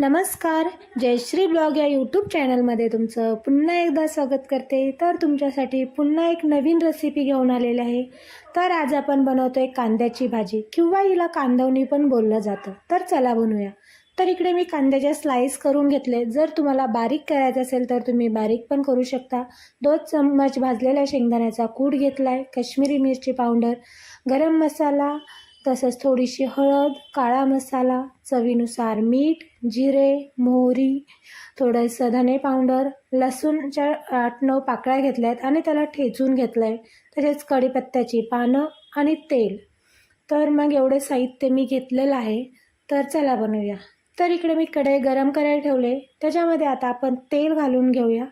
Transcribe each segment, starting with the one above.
नमस्कार जयश्री ब्लॉग या यूट्यूब चॅनलमध्ये तुमचं पुन्हा एकदा स्वागत करते. तर तुमच्यासाठी पुन्हा एक नवीन रेसिपी घेऊन आलेली आहे. तर आज आपण बनवतो एक कांद्याची भाजी किंवा हिला कांदवणी पण बोललं जातं. तर चला बनवूया. तर इकडे मी कांद्याच्या स्लाईस करून घेतले. जर तुम्हाला बारीक करायचं असेल तर तुम्ही बारीक पण करू शकता. दोन चम्मच भाजलेल्या शेंगदाण्याचा कूड घेतला आहे कश्मीरी मिरची पावडर गरम मसाला तसंच थोडीशी हळद काळा मसाला चवीनुसार मीठ जिरे मोहरी थोडंसं धने पावडर लसूणच्या आठ नऊ पाकळ्या घेतल्या आहेत आणि त्याला ठेचून घेतलं आहे तसेच कढीपत्त्याची पानं आणि तेल. तर मग एवढे साहित्य मी घेतलेलं आहे. तर चला बनवूया. तर इकडे मी कढई गरम करायला ठेवले. त्याच्यामध्ये आता आपण तेल घालून घेऊया.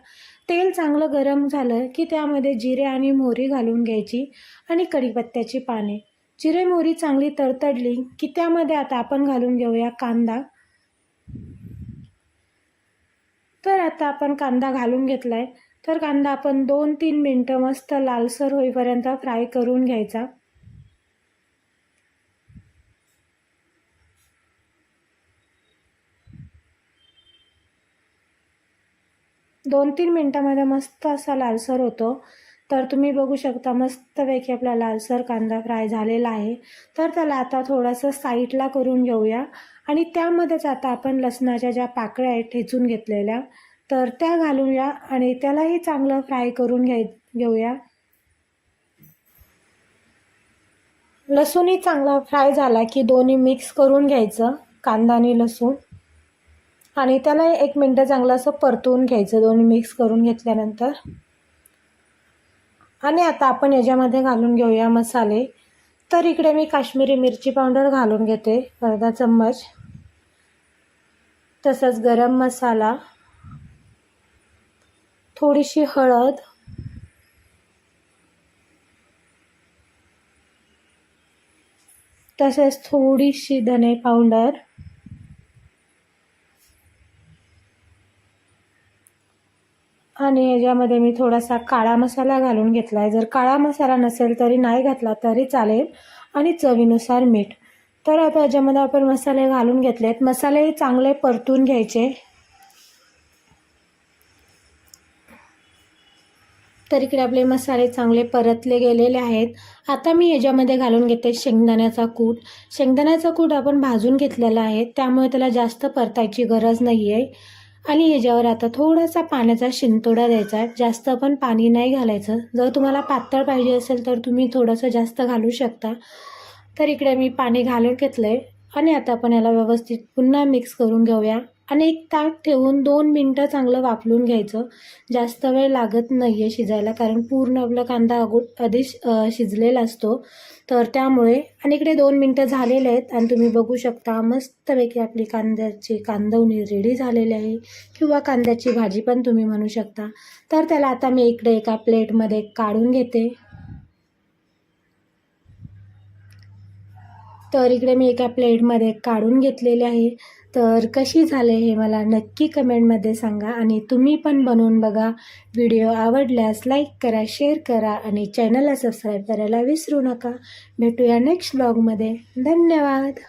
तेल चांगलं गरम झालं की त्यामध्ये जिरे आणि मोहरी घालून घ्यायची आणि कढीपत्त्याची पाने. जिरे मोहरी चांगली तडतडली की त्यामध्ये आता आपण घालून घेऊया कांदा. तर आता आपण कांदा घालून घेतला आहे तर कांदा आपण दोन तीन मिनटं मस्त लालसर होईपर्यंत फ्राय करून घ्यायचा. दोन तीन मिनटामध्ये मस्त असा लालसर होतो. तर तुम्ही बघू शकता मस्तपैकी आपला लालसर कांदा फ्राय झालेला आहे. तर त्याला आता थोडंसं साईडला करून घेऊया. आणि त्यामध्येच आता आपण लसणाच्या ज्या पाकळ्या आहेत ठेचून घेतलेल्या तर त्या घालूया आणि त्यालाही चांगलं फ्राय करून घ्याय घेऊया. लसूणही चांगला फ्राय झाला की दोन्ही मिक्स करून घ्यायचं कांदा आणि लसूण. आणि त्याला एक मिनटं चांगलं असं परतवून घ्यायचं दोन्ही मिक्स करून घेतल्यानंतर. आणि आता आपण याच्यामध्ये घालून घेऊया मसाले. तर इकडे मी काश्मीरी मिरची पावडर घालून घेते अर्धा चम्मच. तसंच गरम मसाला थोडीशी हळद तसेच थोडीशी धने पावडर आणि याच्यामध्ये मी थोडासा काळा मसाला घालून घेतला आहे जर काळा मसाला नसेल तरी नाही घातला तरी चालेल. आणि चवीनुसार मीठ. तर आता याच्यामध्ये आपण मसाले घालून घेतलेत. मसाले चांगले परतून घ्यायचे. तर इकडे आपले मसाले चांगले परतले गेलेले आहेत. आता मी याच्यामध्ये घालून घेते शेंगदाण्याचा कूट. शेंगदाण्याचा कूट आपण भाजून घेतलेला आहे. त्यामुळे त्याला जास्त परतायची गरज नाही आहे आणि याच्यावर आता थोडासा पाण्याचा शिंतोडा द्यायचा. जास्त पण पाणी नाही घालायचं. जर तुम्हाला पातळ पाहिजे असेल तर तुम्ही थोडंसं जास्त घालू शकता. तर इकडे मी पाणी घालून घेतलं आहे आणि आता आपण याला व्यवस्थित पुन्हा मिक्स करून घेऊया. आणि एक ताट ठेवून दोन मिनटं चांगलं वाफलून घ्यायचं. जास्त वेळ लागत नाही आहे शिजायला कारण पूर्ण आपला कांदा अगो आधी शिजलेला असतो. तर त्यामुळे आणि इकडे दोन मिनटं झालेले आहेत आणि तुम्ही बघू शकता मस्तपैकी आपली कांद्याची कांदवणी रेडी झालेली आहे. किंवा कांद्याची भाजी पण तुम्ही म्हणू शकता. तर त्याला आता मी इकडे एका प्लेटमध्ये काढून घेते. तर इकडे मी एका प्लेटमध्ये काढून घेतलेले आहे. तर कशी झाले हे मला नक्की कमेंटमध्ये सांगा आणि तुम्ही पण बनवून बघा. व्हिडिओ आवडल्यास लाईक करा शेअर करा आणि चॅनलला सबस्क्राईब करायला विसरू नका. भेटूया नेक्स्ट ब्लॉगमध्ये. धन्यवाद.